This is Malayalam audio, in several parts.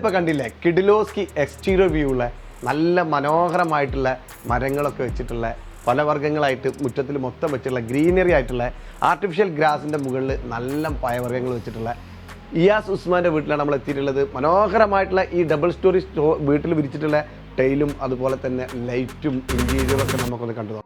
നിങ്ങളിപ്പോൾ കണ്ടില്ലേ? കിഡിലോസ്കി എക്സ്റ്റീരിയർ വ്യൂ ഉള്ള നല്ല മനോഹരമായിട്ടുള്ള മരങ്ങളൊക്കെ വെച്ചിട്ടുള്ള പല വർഗങ്ങളായിട്ട് മുറ്റത്തിൽ മൊത്തം വെച്ചിട്ടുള്ള ഗ്രീനറി ആയിട്ടുള്ള ആർട്ടിഫിഷ്യൽ ഗ്രാസിന്റെ മുകളിൽ നല്ല പയവർഗങ്ങൾ വെച്ചിട്ടുള്ള ഇയാസ് ഉസ്മാന്റെ വീട്ടിലാണ് നമ്മൾ എത്തിയിട്ടുള്ളത്. മനോഹരമായിട്ടുള്ള ഈ ഡബിൾ സ്റ്റോറി സ്റ്റോ വീട്ടിൽ വിരിച്ചിട്ടുള്ള ടൈലും അതുപോലെ തന്നെ ലൈറ്റും ഇന്റീരിയറും ഒക്കെ നമുക്കൊന്ന് കണ്ടു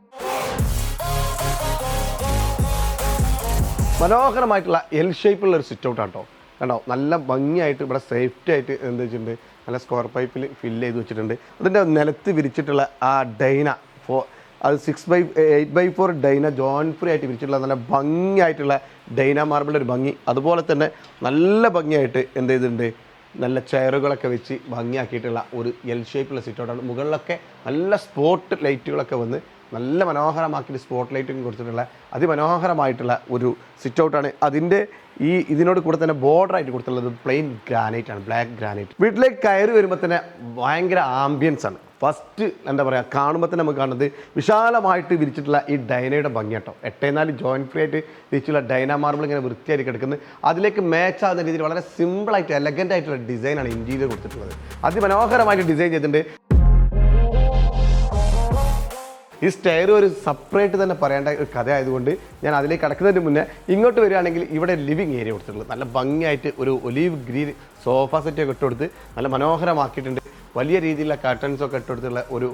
മനോഹരമായിട്ടുള്ള എൽ ഷേപ്പുള്ള ഒരു സിറ്റ് ഔട്ട് ആട്ടോ. കണ്ടോ? നല്ല ഭംഗിയായിട്ട് ഇവിടെ സേഫ്റ്റി ആയിട്ട് എന്ത് വെച്ചിട്ടുണ്ട്? നല്ല സ്ക്വയർ പൈപ്പിൽ ഫില്ല് ചെയ്ത് വെച്ചിട്ടുണ്ട്. അതിന്റെ നിലത്ത് വിരിച്ചിട്ടുള്ള ആ ഡൈന ഫോ അത് six by eight by four ഡൈന John free ആയിട്ട് വിരിച്ചിട്ടുള്ള നല്ല ഭംഗിയായിട്ടുള്ള ഡൈന മാർബിളിന്റെ ഒരു ഭംഗി. അതുപോലെ തന്നെ നല്ല ഭംഗിയായിട്ട് എന്ത് ചെയ്തിട്ടുണ്ട്? നല്ല ചെയറുകളൊക്കെ വെച്ച് ഭംഗിയാക്കിയിട്ടുള്ള ഒരു എൽ ഷേപ്പുള്ള സിറ്റോട്ടാണ് മുകളിലൊക്കെ നല്ല സ്പോട്ട് ലൈറ്റുകളൊക്കെ വന്ന് നല്ല മനോഹരമാക്കിയിട്ട് സ്പോട്ട് ലൈറ്റും കൊടുത്തിട്ടുള്ള അതിമനോഹരമായിട്ടുള്ള ഒരു സിറ്റ് ഔട്ടാണ് അതിന്റെ ഈ ഇതിനോട് കൂടെ തന്നെ ആയിട്ട് കൊടുത്തിട്ടുള്ളത് പ്ലെയിൻ ഗ്രാനൈറ്റ് ആണ് ബ്ലാക്ക് ഗ്രാനൈറ്റ് വീട്ടിലേക്ക് കയറി വരുമ്പോൾ തന്നെ ഭയങ്കര ആംബിയൻസ് ആണ്. ഫസ്റ്റ് എന്താ പറയുക കാണുമ്പോൾ തന്നെ നമുക്ക് കാണുന്നത് വിശാലമായിട്ട് വിരിച്ചിട്ടുള്ള ഈ ഡൈനയുടെ ഭംഗിയാട്ടോ എട്ടേ നാല് ജോയിന്റ് ഫ്രീ ആയിട്ട് വിരിച്ചുള്ള ഡൈന മാർബിൾ ഇങ്ങനെ വൃത്തിയായിട്ട് കിടക്കുന്നത്. അതിലേക്ക് മാച്ച് ആകുന്ന രീതിയിൽ വളരെ സിമ്പിളായിട്ട് എലഗന്റ് ആയിട്ടുള്ള ഡിസൈനാണ് ഇന്റീരിയർ കൊടുത്തിട്ടുള്ളത്. അതിമനോഹരമായിട്ട് ഡിസൈൻ ചെയ്തിട്ടുണ്ട്. ഈ സ്റ്റെയർ ഒരു സെപ്പറേറ്റ് തന്നെ പറയേണ്ട ഒരു കഥ ആയതുകൊണ്ട് ഞാൻ അതിലേക്ക് കടക്കുന്നതിന് മുന്നേ ഇങ്ങോട്ട് വരികയാണെങ്കിൽ ഇവിടെ ലിവിങ് ഏരിയ കൊടുത്തിട്ടുള്ളത്. നല്ല ഭംഗിയായിട്ട് ഒരു ഒലീവ് ഗ്രീൻ സോഫ സെറ്റ് ഒക്കെ ഇട്ട് കൊടുത്ത് നല്ല മനോഹരമാക്കിയിട്ടുണ്ട്. വലിയ രീതിയിലുള്ള കർട്ടൻസ് ഒക്കെ ഇട്ടെടുത്തുള്ള ഒരു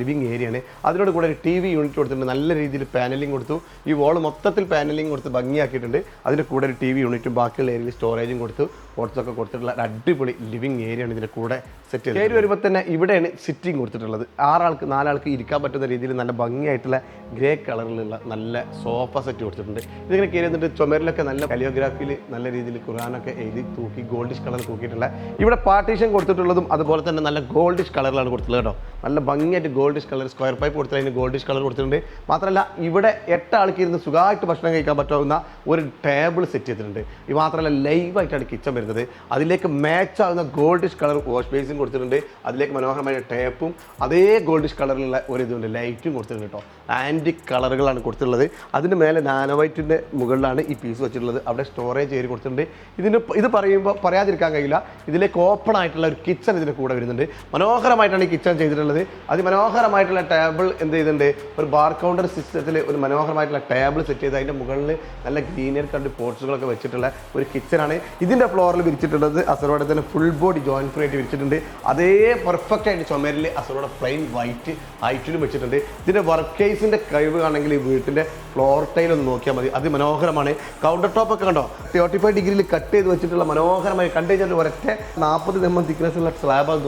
ലിവിങ് ഏരിയയാണ് അതിനോട് കൂടെ ഒരു ടി വി യൂണിറ്റ് കൊടുത്തിട്ടുണ്ട്. നല്ല രീതിയിൽ പാനലിംഗ് കൊടുത്തു. ഈ വോൾ മൊത്തത്തിൽ പാനലിംഗ് കൊടുത്ത് ഭംഗിയാക്കിയിട്ടുണ്ട്. അതിന്റെ കൂടെ ഒരു ടി വി യൂണിറ്റും ബാക്കിയുള്ള ഏരിയയിൽ സ്റ്റോറേജും കൊടുത്തു. ഒക്കെ കൊടുത്തിട്ടുള്ള ഒരു അടിപൊളി ലിവിങ് ഏരിയയാണ് ഇതിന്റെ കൂടെ സെറ്റ് ചെയ്തത് കയറി വരുമ്പോൾ തന്നെ ഇവിടെയാണ് സിറ്റിംഗ് കൊടുത്തിട്ടുള്ളത്. ആറാൾക്ക് നാലാൾക്ക് ഇരിക്കാൻ പറ്റുന്ന രീതിയിൽ നല്ല ഭംഗിയായിട്ടുള്ള ഗ്രേ കളറിലുള്ള നല്ല സോഫ സെറ്റ് കൊടുത്തിട്ടുണ്ട്. ഇതിങ്ങനെ കയറി വന്നിട്ട് ചുമരിലൊക്കെ നല്ല കലിയോഗ്രാഫിയിൽ നല്ല രീതിയിൽ ഖുറാനൊക്കെ എഴുതി തൂക്കി ഗോൾഡിഷ് കളർ തൂക്കിയിട്ടുള്ള ഇവിടെ പാർട്ടീഷൻ കൊടുത്തിട്ടുള്ളതും അതുപോലെ തന്നെ നല്ല ഗോൾഡിഷ് കളറിലാണ് കൊടുത്തിട്ടുള്ളത് കേട്ടോ. നല്ല ഭംഗിയായിട്ട് ഗോൾഡിഷ് കളർ സ്ക്വയർ പൈപ്പ് കൊടുത്തിട്ട് അതിന് ഗോൾഡിഷ് കളർ കൊടുത്തിട്ടുണ്ട്. മാത്രമല്ല ഇവിടെ എട്ട് ആൾക്ക് ഇരുന്ന് സുഖമായിട്ട് ഭക്ഷണം കഴിക്കാൻ പറ്റാവുന്ന ഒരു ടേബിൾ സെറ്റ് ചെയ്തിട്ടുണ്ട്. ഇത് മാത്രമല്ല ലൈവായിട്ടാണ് കിച്ചൺ വരുന്നത്. അതിലേക്ക് മാച്ച് ആവുന്ന ഗോൾഡിഷ് കളർ വാഷ് ബേസും കൊടുത്തിട്ടുണ്ട്. അതിലേക്ക് മനോഹരമായ ടേപ്പും അതേ ഗോൾഡിഷ് കളറിലുള്ള ഒരു ഇതുണ്ട് ലൈറ്റും കൊടുത്തിട്ടുണ്ട് കേട്ടോ. ആന്റിക് കളറുകളാണ് കൊടുത്തിട്ടുള്ളത്. അതിന് മേലെ നാനോവൈറ്റിന്റെ മുകളിലാണ് ഈ പീസ് വെച്ചിട്ടുള്ളത്. അവിടെ സ്റ്റോറേജ് ചെയ്ത് കൊടുത്തിട്ടുണ്ട്. ഇതിന് ഇത് പറയുമ്പോൾ പറയാതിരിക്കാൻ കഴിയില്ല. ഇതിലേക്ക് ഓപ്പൺ ആയിട്ടുള്ള ഒരു കിച്ചൺ ഇതിന്റെ കൂടെ വരുന്നുണ്ട്. മനോഹരമായിട്ടാണ് ഈ കിച്ചൺ ചെയ്തിട്ടുള്ളത്. അതിമനോഹരമായിട്ടുള്ള ടേബിൾ എന്ത് ചെയ്തിട്ടുണ്ട്? ഒരു ബാർ കൗണ്ടർ സിസ്റ്റത്തിൽ ഒരു മനോഹരമായിട്ടുള്ള ടേബിൾ സെറ്റ് ചെയ്ത് അതിന്റെ മുകളിൽ നല്ല ഗ്രീനർ കണ്ട് പോർട്സുകളൊക്കെ വെച്ചിട്ടുള്ള ഒരു കിച്ചണാണ് ഇതിന്റെ ഫ്ലോറിൽ വിരിച്ചിട്ടുള്ളത് അസറോടെ തന്നെ ഫുൾ ബോഡി ജോയിൻ ഫ്രീ ആയിട്ട് വിരിച്ചിട്ടുണ്ട്. അതേ പെർഫെക്റ്റ് ആയിട്ട് ചുമരിൽ അസറോടെ പ്ലെയിൻ വൈറ്റ് ഹൈറ്റിലും വെച്ചിട്ടുണ്ട്. ഇതിന്റെ വർക്ക് കേസിന്റെ കഴിവ് ആണെങ്കിൽ ഈ വീട്ടിന്റെ ഫ്ലോർ ടൈൽ ഒന്ന് നോക്കിയാൽ മതി. അതിമനോഹരമാണ്. കൗണ്ടർ ടോപ്പ് ഒക്കെ കണ്ടോ? തേർട്ടി ഫൈവ് ഡിഗ്രിയിൽ കട്ട് ചെയ്ത് വെച്ചിട്ടുള്ള മനോഹരമായി കണ്ടു കഴിഞ്ഞാൽ ഒരൊറ്റ നാൽപ്പത് നെമ്മം തിക്നെസ് ഉള്ള സ്ലാബാന്ന്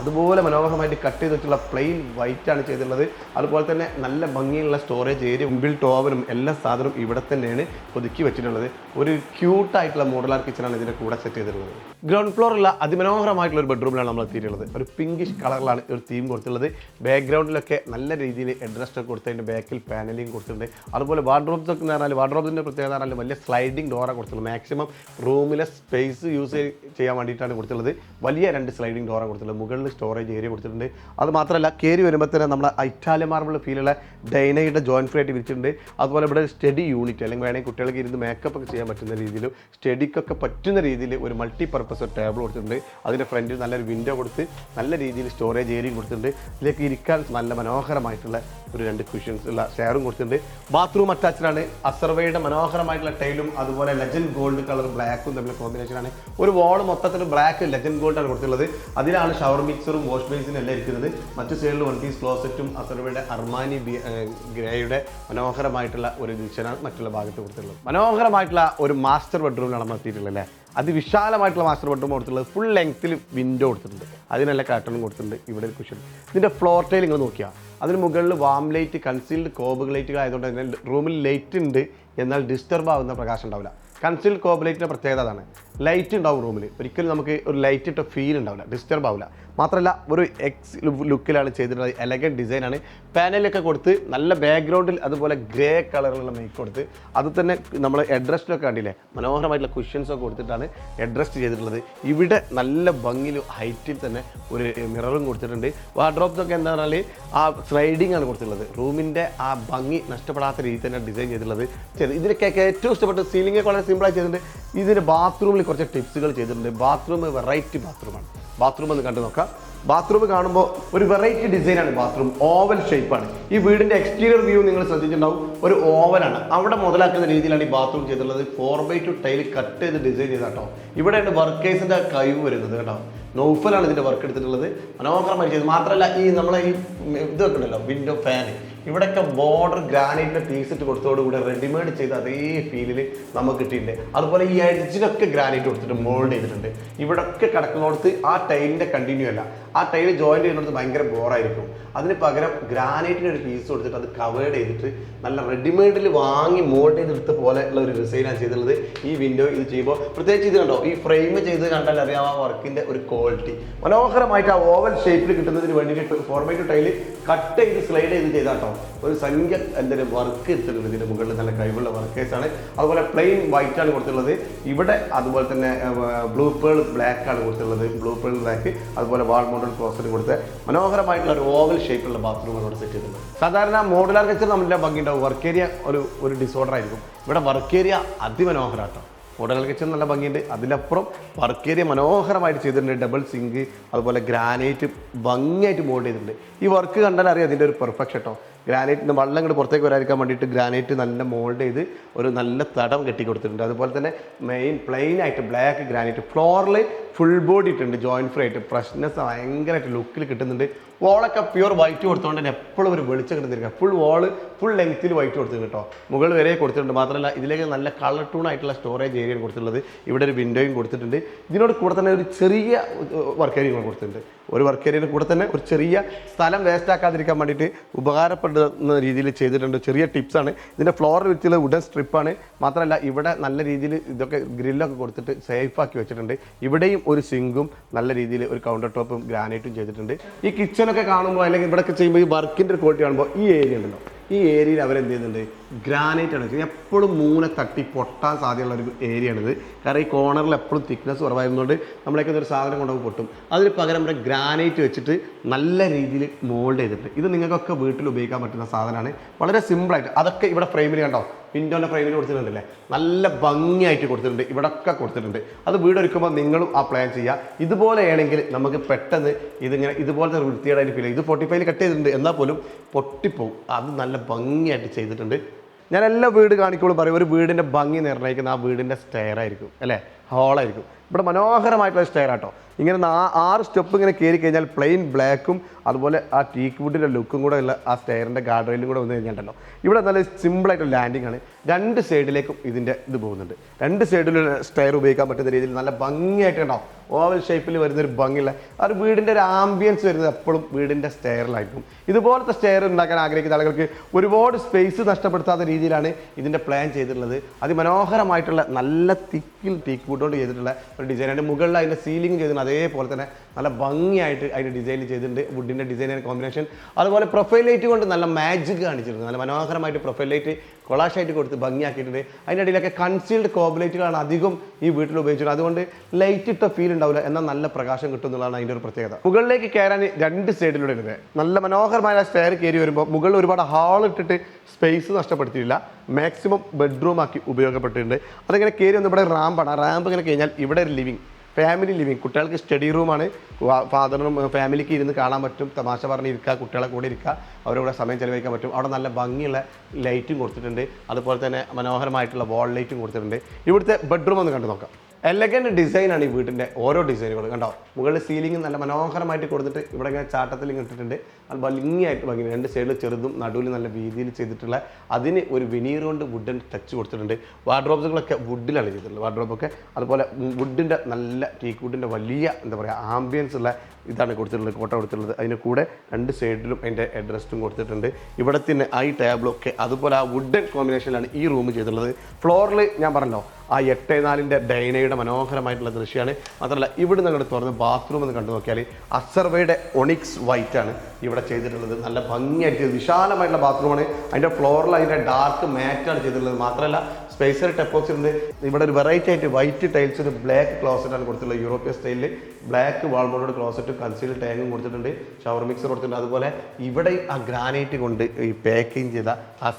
അതുപോലെ മനോഹരമായിട്ട് കട്ട് ചെയ്തിട്ടുള്ള പ്ലെയിൻ വൈറ്റ് ആണ് ചെയ്തിട്ടുള്ളത്. അതുപോലെ തന്നെ നല്ല ഭംഗിയുള്ള സ്റ്റോറേജ് ഏരിയ ബിൽറ്റ് ഓവനും എല്ലാ സാധനവും ഇവിടെ തന്നെയാണ് ഒതുക്കി വെച്ചിട്ടുള്ളത്. ഒരു ക്യൂട്ടായിട്ടുള്ള മോഡലാർ കിച്ചണാണ് ഇതിന്റെ കൂടെ സെറ്റ് ചെയ്തിട്ടുള്ളത്. ഗ്രൗണ്ട് ഫ്ലോറുള്ള അതിമനോഹരമായിട്ടുള്ള ഒരു ബെഡ്റൂമിലാണ് നമ്മൾ എത്തിയിട്ടുള്ളത്. ഒരു പിങ്കിഷ് കളറിലാണ് ഒരു തീം കൊടുത്തിട്ടുള്ളത്. ബാക്ക്ഗ്രൗണ്ടിലൊക്കെ നല്ല രീതിയിൽ എഡ്രസ്റ്റ് ഒക്കെ കൊടുത്ത് അതിന്റെ ബാക്കിൽ പാനലിംഗ് കൊടുത്തിട്ടുണ്ട്. അതുപോലെ വാർഡ്രോബ്സ് ഒക്കെ പറഞ്ഞാൽ വാർഡ്രോബ്സിന്റെ പ്രത്യേകത പറഞ്ഞാൽ വലിയ സ്ലൈഡിംഗ് ഡോറാണ് കൊടുത്തിട്ടുള്ളത്. മാക്സിമം റൂമിലെ സ്പേസ് യൂസ് ചെയ്യാൻ വേണ്ടിയിട്ടാണ് കൊടുത്തുള്ളത് വലിയ രണ്ട് സ്ലൈഡിംഗ് ഡോറാണ് കൊടുത്തിട്ടുള്ളത്. മുകളിൽ സ്റ്റോറേജ് ഏരിയ കൊടുത്തിട്ടുണ്ട്. അത് മാത്രമല്ല കയറി വരുമ്പോൾ തന്നെ നമ്മുടെ ഇറ്റാലിയൻ മാർബിൾ ഫീലുള്ള ഡൈനയുടെ ജോയിൻ ഫ്രീ ആയിട്ട് വിരിച്ചിട്ടുണ്ട്. അതുപോലെ ഇവിടെ സ്റ്റഡി യൂണിറ്റ് അല്ലെങ്കിൽ വേണമെങ്കിൽ കുട്ടികൾക്ക് ഇരുന്ന് മേക്കപ്പ് ഒക്കെ ചെയ്യാൻ പറ്റുന്ന രീതിയിൽ സ്റ്റഡിക്കൊക്കെ പറ്റുന്ന രീതിയിൽ ഒരു മൾട്ടി പർപ്പസ് ഒരു ടേബിൾ കൊടുത്തിട്ടുണ്ട്. അതിന്റെ ഫ്രണ്ടിൽ നല്ലൊരു വിൻഡോ കൊടുത്ത് നല്ല രീതിയിൽ സ്റ്റോറേജ് ഏരിയയും കൊടുത്തിട്ടുണ്ട്. ഇതിലേക്ക് ഇരിക്കാൻ നല്ല മനോഹരമായിട്ടുള്ള ഒരു രണ്ട് ക്യൂഷൻസ് ഉള്ള ഷെയറും കൊടുത്തിട്ടുണ്ട്. ബാത്റൂം അറ്റാച്ച്ഡാണ് അസർവയുടെ മനോഹരമായിട്ടുള്ള ടൈലും അതുപോലെ ലെജൻഡ് ഗോൾഡ് കളർ ബ്ലാക്കും തമ്മിൽ കോമ്പിനേഷനാണ് ഒരു വാൾ മൊത്തത്തിൽ ബ്ലാക്ക് ലെജൻഡ് ഗോൾഡാണ് കൊടുത്തിട്ടുള്ളത്. അതിലാണ് ഷവർ മിക്സറും വാഷ് ബേസിനും എല്ലാം ഇരിക്കുന്നത്. മറ്റു സൈഡിൽ വൺ പീസ് ക്ലോസറ്റും അസർവയുടെ അർമാനി ഗ്രേയുടെ മനോഹരമായിട്ടുള്ള ഒരു ദിശനാണ് മറ്റുള്ള ഭാഗത്ത് കൊടുത്തിട്ടുള്ളത്. മനോഹരമായിട്ടുള്ള ഒരു മാസ്റ്റർ ബെഡ്റൂമിലാണ് നമ്മൾ എത്തിയിട്ടുള്ളത് അല്ലേ? അതിവിശാലമായിട്ടുള്ള മാസ്റ്റർ ബെഡ്റൂം കൊടുത്തിട്ടുള്ളത്. ഫുൾ ലെങ്ത്തിൽ വിൻഡോ കൊടുത്തിട്ടുണ്ട്. അതിനെല്ലാം കാർട്ടണും കൊടുത്തിട്ടുണ്ട്. ഇവിടെ ഒരു കുഷൻ ഇതിന്റെ ഫ്ലോർ ടൈൽ നിങ്ങൾ നോക്കിയാൽ അതിന് മുകളിൽ വാം ലൈറ്റ് കൺസീൽഡ് കോബ് ലൈറ്റുകൾ ആയതുകൊണ്ട് തന്നെ റൂമിൽ ലൈറ്റ് ഉണ്ട്. എന്നാൽ ഡിസ്റ്റർബ് ആവുന്ന പ്രകാശം ഉണ്ടാവില്ല. കൺസീൽഡ് കോബ് ലൈറ്റിന്റെ പ്രത്യേകത അതാണ്. ലൈറ്റ് ഉണ്ടാവും റൂമിൽ ഒരിക്കലും നമുക്ക് ഒരു ലൈറ്റ് ഇട്ട ഫീൽ ഉണ്ടാവില്ല ഡിസ്റ്റർബ് ആവില്ല. മാത്രമല്ല ഒരു എക്സ് ലുക്കിലാണ് ചെയ്തിട്ടുള്ളത്. എലഗൻ ഡിസൈനാണ് പാനലൊക്കെ കൊടുത്ത് നല്ല ബാക്ക്ഗ്രൗണ്ടിൽ അതുപോലെ ഗ്രേ കളറിലുള്ള മേക്ക് കൊടുത്ത് അത് തന്നെ നമ്മൾ എഡ്രസ്റ്റിലൊക്കെ കണ്ടില്ലേ? മനോഹരമായിട്ടുള്ള ക്വസ്റ്റ്യൻസൊക്കെ കൊടുത്തിട്ടാണ് എഡ്രസ്റ്റ് ചെയ്തിട്ടുള്ളത്. ഇവിടെ നല്ല ഭംഗിയിൽ ഹൈറ്റിൽ തന്നെ ഒരു മിററും കൊടുത്തിട്ടുണ്ട്. വാർഡ്രോബ്സ് ഒക്കെ എന്താ പറഞ്ഞാൽ ആ സ്ലൈഡിംഗ് ആണ് കൊടുത്തിട്ടുള്ളത്. റൂമിന്റെ ആ ഭംഗി നഷ്ടപ്പെടാത്ത രീതിയിൽ തന്നെ ഡിസൈൻ ചെയ്തിട്ടുള്ളത്. ചെയ്ത് ഇതിനൊക്കെ ഏറ്റവും ഇഷ്ടപ്പെട്ട സീലിംഗ് വളരെ സിമ്പിളായി ചെയ്തിട്ടുണ്ട്. ഇതിന്റെ ബാത്റൂമിൽ കുറച്ച് ടിപ്സുകൾ ചെയ്തിട്ടുണ്ട്. ബാത്റൂം വെറൈറ്റി ബാത്റൂമാണ്. ബാത്റൂം ഒന്ന് കണ്ടു നോക്കാം. ബാത്റൂം കാണുമ്പോൾ ഒരു വെറൈറ്റി ഡിസൈനാണ് ബാത്റൂം. ഓവൽ ഷേപ്പാണ്. ഈ വീടിന്റെ എക്സ്റ്റീരിയർ വ്യൂ നിങ്ങൾ ശ്രദ്ധിച്ചിട്ടുണ്ടാവും. ഒരു ഓവലാണ്. അവിടെ മുതലാക്കുന്ന രീതിയിലാണ് ഈ ബാത്റൂം ചെയ്തിട്ടുള്ളത്. Four by two tile cut ചെയ്ത് ഡിസൈൻ ചെയ്ത കേട്ടോ ഇവിടെയാണ് വർക്കേഴ്സിന്റെ കഴിവ് വരുന്നത് കേട്ടോ. നൗഫലാണ് ഇതിന്റെ വർക്ക് എടുത്തിട്ടുള്ളത്. മനോഹരമായി ചെയ്ത് മാത്രമല്ല ഈ നമ്മളെ ഈ ഇതൊക്കെ ഉണ്ടല്ലോ വിൻഡോ ഫാൻ ഇവിടെയൊക്കെ ബോർഡർ ഗ്രാനൈറ്റിന്റെ പീസ് ഇട്ട് കൊടുത്തോടുകൂടി റെഡിമെയ്ഡ് ചെയ്ത അതേ ഫീലിൽ നമുക്ക് കിട്ടിയിട്ടുണ്ട്. അതുപോലെ ഈ എഡ്ജിലൊക്കെ ഗ്രാനൈറ്റ് കൊടുത്തിട്ട് മോൾഡ് ചെയ്തിട്ടുണ്ട്. ഇവിടൊക്കെ കിടക്കുന്നിടത്ത് ആ ടൈലിന്റെ കണ്ടിന്യൂ അല്ല. ആ ടൈൽ ജോയിൻ ചെയ്യുന്നിടത്ത് ഭയങ്കര ബോറായിരിക്കും അതിന് പകരം ഗ്രാനൈറ്റിന് ഒരു പീസ് കൊടുത്തിട്ട് അത് കവേർഡ് ചെയ്തിട്ട് നല്ല റെഡിമെയ്ഡിൽ വാങ്ങി മോൾഡ് ചെയ്തെടുത്ത പോലെ ഉള്ള ഒരു ഡിസൈനാണ് ചെയ്തിട്ടുള്ളത്. ഈ വിൻഡോ ഇത് ചെയ്യുമ്പോൾ പ്രത്യേകിച്ച് ഇത് കണ്ടോ? ഈ ഫ്രെയിം ചെയ്ത് കണ്ടാൽ അറിയാം ആ വർക്കിന്റെ ഒരു ക്വാളിറ്റി മനോഹരമായിട്ട് ആ ഓവൽ ഷേപ്പിൽ കിട്ടുന്നതിന് വേണ്ടിയിട്ട് ഫോർമേറ്റ് ടൈൽ കട്ട് ചെയ്ത് സ്ലൈഡ് ചെയ്ത് ചെയ്താട്ടോ. ഒരു സംഖ്യ എന്തെങ്കിലും വർക്ക് എടുത്തിട്ടുണ്ട് ഇതിന്റെ മുകളിൽ നല്ല കഴിവുള്ള വർക്കേഴ്സ് ആണ്. അതുപോലെ പ്ലെയിൻ വൈറ്റ് ആണ് കൊടുത്തിട്ടുള്ളത്. ഇവിടെ അതുപോലെ തന്നെ ബ്ലൂ പേൾ ബ്ലാക്ക് ആണ് കൊടുത്തിട്ടുള്ളത്. ബ്ലൂ പേൾ ബ്ലാക്ക് അതുപോലെ വാൾ മോഡൽ ക്ലോസറ്റ് കൊടുത്ത് മനോഹരമായിട്ടുള്ള ഒരു ഓവൽ ഷേപ്പിലുള്ള ബാത്റൂം ഇവിടെ സെറ്റ് ചെയ്തിട്ടുണ്ട് സാധാരണ മോഡുലാർ കിച്ചൺ നമ്മളുടെ ഭംഗി ഉണ്ടാവും. വർക്ക് ഏരിയ ഒരു ഒരു ഡിസോർഡർ ആയിരിക്കും. ഇവിടെ വർക്ക് ഏരിയ അതിമനോഹരാട്ടോ. മോഡൽ കിച്ചൺ നല്ല ഭംഗിയുണ്ട്. അതിലപ്പുറം വർക്ക് ഏരിയ മനോഹരമായിട്ട് ചെയ്തിട്ടുണ്ട്. ഡബിൾ സിങ്ക് അതുപോലെ ഗ്രാനൈറ്റ് ഭംഗിയായിട്ട് മോൾഡ് ചെയ്തിട്ടുണ്ട്. ഈ വർക്ക് കണ്ടാൽ അറിയാം അതിന്റെ ഒരു പെർഫെക്ഷൻ കേട്ടോ ഗ്രാനൈറ്റിന് വെള്ളം ഇങ്ങോട്ട് പുറത്തേക്ക് വരാതിരിക്കാൻ വേണ്ടിയിട്ട് ഗ്രാനൈറ്റ് നല്ല മോൾഡ് ചെയ്ത് ഒരു നല്ല തടം കെട്ടി കൊടുത്തിട്ടുണ്ട്. അതുപോലെ തന്നെ മെയിൻ പ്ലെയിൻ ആയിട്ട് ബ്ലാക്ക് ഗ്രാനൈറ്റ് ഫ്ലോറിൽ ഫുൾ ബോഡി ഇട്ടുണ്ട് ജോയിന്റ് ഫ്രീ ആയിട്ട്. ഫ്രഷ്നെസ് ഭയങ്കരമായിട്ട് ലുക്കിൽ കിട്ടുന്നുണ്ട്. വോളൊക്കെ പ്യൂർ വൈറ്റ് കൊടുത്തുകൊണ്ട് തന്നെ എപ്പോഴും ഒരു വെളിച്ചം കിട്ടുന്നിരിക്കുക ഫുൾ വോൾ ഫുൾ ലെങ്ത്തിൽ വൈറ്റ് കൊടുത്തിട്ടുണ്ട് കേട്ടോ. മുകൾ വരെ കൊടുത്തിട്ടുണ്ട്. മാത്രമല്ല ഇതിലേക്ക് നല്ല കളർ ടൂൺ ആയിട്ടുള്ള സ്റ്റോറേജ് ഏരിയ കൊടുത്തിട്ടുള്ളത്. ഇവിടെ ഒരു വിൻഡോയും കൊടുത്തിട്ടുണ്ട്. ഇതിനോട് കൂടെ തന്നെ ഒരു ചെറിയ വർക്ക് ഏരിയ കൊടുത്തിട്ടുണ്ട്. ഒരു വർക്ക് ഏരിയയുടെ കൂടെ തന്നെ ഒരു ചെറിയ സ്ഥലം വേസ്റ്റ് ആക്കാതിരിക്കാൻ വേണ്ടിയിട്ട് ഉപകാരപ്പെടുന്ന രീതിയിൽ ചെയ്തിട്ടുണ്ട്. ചെറിയ ടിപ്സാണ് ഇതിന്റെ ഫ്ലോർ വിത്തുള്ള വുഡൻ സ്ട്രിപ്പാണ് മാത്രമല്ല ഇവിടെ നല്ല രീതിയിൽ ഇതൊക്കെ ഗ്രില്ലൊക്കെ കൊടുത്തിട്ട് സേഫ് ആക്കി വെച്ചിട്ടുണ്ട്. ഇവിടെയും ഒരു സിങ്കും നല്ല രീതിയിൽ ഒരു കൗണ്ടർ ടോപ്പും ഗ്രാനൈറ്റും ചെയ്തിട്ടുണ്ട്. ഈ കിച്ചണൊക്കെ കാണുമ്പോൾ അല്ലെങ്കിൽ ഇവിടെയൊക്കെ ചെയ്യുമ്പോൾ ഈ വർക്കിന്റെ ക്വാളിറ്റി കാണുമ്പോൾ ഈ ഏരിയ ഉണ്ടല്ലോ. ഈ ഏരിയയിൽ അവരെന്ത് ചെയ്യുന്നുണ്ട്? ഗ്രാനൈറ്റ് ആണ്. വെച്ചാൽ എപ്പോഴും മൂനെ തട്ടി പൊട്ടാൻ സാധ്യതയുള്ള ഒരു ഏരിയ ആണിത്. കാരണം ഈ കോർണറിൽ എപ്പോഴും തിക്നെസ് കുറവായതുകൊണ്ട് നമ്മളൊക്കെ ഒരു സാധനം കൊണ്ടുപോയി പൊട്ടും. അതിന് പകരം നമ്മുടെ ഗ്രാനൈറ്റ് വെച്ചിട്ട് നല്ല രീതിയിൽ മോൾഡ് ചെയ്തിട്ടുണ്ട്. ഇത് നിങ്ങൾക്കൊക്കെ വീട്ടിൽ ഉപയോഗിക്കാൻ പറ്റുന്ന സാധനമാണ്. വളരെ സിമ്പിളായിട്ട് അതൊക്കെ ഇവിടെ ഫ്രെയിമിൽ കണ്ടോ? വിൻഡോന്റെ ഫ്രെയിമിൽ കൊടുത്തിട്ടുണ്ടല്ലേ? നല്ല ഭംഗിയായിട്ട് കൊടുത്തിട്ടുണ്ട്. ഇവിടൊക്കെ കൊടുത്തിട്ടുണ്ട്. അത് വീടൊരുക്കുമ്പോൾ നിങ്ങളും ആ പ്ലാൻ ചെയ്യുക ഇതുപോലെയാണെങ്കിൽ നമുക്ക് പെട്ടെന്ന് ഇതിങ്ങനെ ഇതുപോലത്തെ വൃത്തിയുടെ അതിന് ഫീൽ ഇത് ഫോർട്ടി ഫൈവിൽ കട്ട് ചെയ്തിട്ടുണ്ട്. എന്നാൽ പോലും പൊട്ടിപ്പോവും. അത് നല്ല ഭംഗിയായിട്ട് ചെയ്തിട്ടുണ്ട്. ഞാൻ എല്ലാ വീട് കാണിക്കുള്ളൂ പറയും ഒരു വീടിന്റെ ഭംഗി നിർണയിക്കുന്ന ആ വീടിന്റെ സ്റ്റെയർ ആയിരിക്കും അല്ലേ? ഹോളായിരിക്കും ഇവിടെ മനോഹരമായിട്ടുള്ള സ്റ്റെയർ ആട്ടോ. ഇങ്ങനെ ആറ് സ്റ്റെപ്പ് ഇങ്ങനെ കയറി കഴിഞ്ഞാൽ പ്ലെയിൻ ബ്ലാക്കും അതുപോലെ ആ ടീക്ക് വുഡിന്റെ ലുക്കും കൂടെ ഉള്ള ആ സ്റ്റെയറിന്റെ ഗാർഡ് റെയിലും കൂടെ വന്നു കഴിഞ്ഞിട്ടുണ്ടല്ലോ. ഇവിടെ നല്ല സിമ്പിളായിട്ട് ലാൻഡിംഗ് ആണ്. രണ്ട് സൈഡിലേക്കും ഇതിന്റെ ഇത് പോകുന്നുണ്ട്. രണ്ട് സൈഡിലും സ്റ്റെയർ ഉപയോഗിക്കാൻ പറ്റുന്ന രീതിയിൽ നല്ല ഭംഗിയായിട്ട് ഉണ്ടാവും ഓവൽ ഷേപ്പിൽ വരുന്ന ഒരു ഭംഗിയുള്ള ആ ഒരു വീടിന്റെ ഒരു ആംബിയൻസ് വരുന്നത് എപ്പോഴും വീടിന്റെ സ്റ്റെയറിലായിരിക്കും ഇതുപോലത്തെ സ്റ്റെയർ ഉണ്ടാക്കാൻ ആഗ്രഹിക്കുന്ന ആളുകൾക്ക് ഒരുപാട് സ്പേസ് നഷ്ടപ്പെടുത്താത്ത രീതിയിലാണ് ഇതിന്റെ പ്ലാൻ ചെയ്തിട്ടുള്ളത്. അതിമനോഹരമായിട്ടുള്ള നല്ല തിക്കിൽ ടീക്ക് വുഡ് ചെയ്തിട്ടുള്ള ഒരു ഡിസൈൻ അതിന്റെ മുകളിൽ അതിന്റെ സീലിംഗ് ചെയ്തിട്ടുണ്ട്. അതേപോലെ തന്നെ നല്ല ഭംഗിയായിട്ട് അതിന്റെ ഡിസൈൻ ചെയ്തിട്ടുണ്ട്. വുഡിന്റെ ഡിസൈൻ കോമ്പിനേഷൻ അതുപോലെ പ്രൊഫൈൽ ലൈറ്റ് കൊണ്ട് നല്ല മാജിക് കാണിച്ചിട്ടുണ്ട്. നല്ല മനോഹരമായിട്ട് പ്രൊഫൈൽ ലൈറ്റ് കൊളാഷായിട്ട് കൊടുത്ത് ഭംഗിയാക്കിയിട്ടുണ്ട്. അതിന്റെ ഇടയിലൊക്കെ കൺസീൽഡ് കോബ്ലേറ്റുകളാണ് അധികം ഈ വീട്ടിൽ ഉപയോഗിച്ചത് അതുകൊണ്ട് ലൈറ്റ് ഇട്ട ഫീൽ ഉണ്ടാവില്ല. എന്നാൽ നല്ല പ്രകാശം കിട്ടും എന്നുള്ളതാണ് അതിന്റെ ഒരു പ്രത്യേകത. മുകളിലേക്ക് കയറാൻ രണ്ട് സൈഡിലൂടെ ഉണ്ട് നല്ല മനോഹരമായ സ്റ്റെയർ കയറി വരുമ്പോൾ മുകളിൽ ഒരുപാട് ഹാൾ ഇട്ടിട്ട് സ്പേസ് നഷ്ടപ്പെടുത്തിയില്ല മാക്സിമം ബെഡ്റൂം ആക്കി ഉപയോഗപ്പെട്ടിട്ടുണ്ട്. അതിങ്ങനെ കയറി വന്ന് ഇവിടെ റാമ്പാണ് റാമ്പ് ഇങ്ങനെ കഴിഞ്ഞാൽ ഇവിടെ ഒരു ലിവിങ് ഫാമിലി ലിവിങ് കുട്ടികൾക്ക് സ്റ്റഡി റൂമാണ് ഫാദറിനും ഫാമിലിക്ക് ഇരുന്ന് കാണാൻ പറ്റും. തമാശ പറഞ്ഞ് ഇരിക്കുക കുട്ടികളെ കൂടെ ഇരിക്കുക അവരുടെ സമയം ചെലവഴിക്കാൻ പറ്റും. അവിടെ നല്ല ഭംഗിയുള്ള ലൈറ്റും കൊടുത്തിട്ടുണ്ട്. അതുപോലെ തന്നെ മനോഹരമായിട്ടുള്ള വാൾ ലൈറ്റും കൊടുത്തിട്ടുണ്ട്. ഇവിടുത്തെ ബെഡ്റൂം ഒന്ന് കണ്ടു നോക്കാം. എലഗന്റ് ഡിസൈനാണ് ഈ വീട്ടിന്റെ ഓരോ ഡിസൈനുകളും കണ്ടോ? മുകളിൽ സീലിംഗ് നല്ല മനോഹരമായിട്ട് കൊടുത്തിട്ട് ഇവിടെ ഇങ്ങനെ ചാട്ടത്തിൽ ഇട്ടിട്ടുണ്ട്. അത് ഭംഗിയായിട്ട് ഭംഗി രണ്ട് സൈഡിൽ ചെറുതും നടുവിൽ നല്ല വീതിയിൽ ചെയ്തിട്ടുള്ള അതിന് ഒരു വിനീർ കൊണ്ട് വുഡൻ ടച്ച് കൊടുത്തിട്ടുണ്ട്. വാർഡ്രോബ്സുകളൊക്കെ വുഡിലാണ് ചെയ്തിട്ടുള്ളത്. വാർഡ്രോബൊക്കെ അതുപോലെ വുഡിന്റെ നല്ല ടീക്ക് വലിയ എന്താ പറയുക ആംബിയൻസ് ഉള്ള ഇതാണ് കൊടുത്തിട്ടുള്ളത് കോട്ട കൊടുത്തിട്ടുള്ളത്. അതിന് കൂടെ രണ്ട് സൈഡിലും അതിന്റെ അഡ്രസ്സും കൊടുത്തിട്ടുണ്ട്. ഇവിടെ തന്നെ ഐ ടേബിളൊക്കെ അതുപോലെ ആ വുഡൻ കോമ്പിനേഷനിലാണ് ഈ റൂം ചെയ്തിട്ടുള്ളത്. ഫ്ലോറിൽ ഞാൻ പറഞ്ഞല്ലോ ആ എട്ടേ നാലിന്റെ ഡൈനയുടെ മനോഹരമായിട്ടുള്ള ദൃശ്യമാണ് മാത്രമല്ല ഇവിടെ നിങ്ങൾ തുറന്ന് ബാത്റൂം എന്ന് കണ്ടു നോക്കിയാൽ അസർവയുടെ ഒണിക്സ് വൈറ്റ് ആണ് ഇവിടെ ചെയ്തിട്ടുള്ളത്. നല്ല ഭംഗിയായിട്ട് വിശാലമായിട്ടുള്ള ബാത്റൂമാണ് അതിന്റെ ഫ്ലോറിൽ അതിന്റെ ഡാർക്ക് മാറ്റാണ് ചെയ്തിട്ടുള്ളത്. മാത്രമല്ല സ്പേസർ ടെപ്പോക്സ് ഉണ്ട്. ഇവിടെ ഒരു വെറൈറ്റി ആയിട്ട് വൈറ്റ് ടൈൽസ് ഒരു ബ്ലാക്ക് ക്ലോസറ്റാണ് കൊടുത്തിട്ടുള്ളത് യൂറോപ്യൻ സ്റ്റൈലിൽ ബ്ലാക്ക് വാൾബോർഡ് ക്ലോസറ്റും കൺസീൽ ടാങ്കും കൊടുത്തിട്ടുണ്ട്. ഷവർ മിക്സർ കൊടുത്തിട്ടുണ്ട്. അതുപോലെ ഇവിടെ ആ ഗ്രാനൈറ്റ് കൊണ്ട് ഈ പാക്കിങ് ചെയ്ത ആ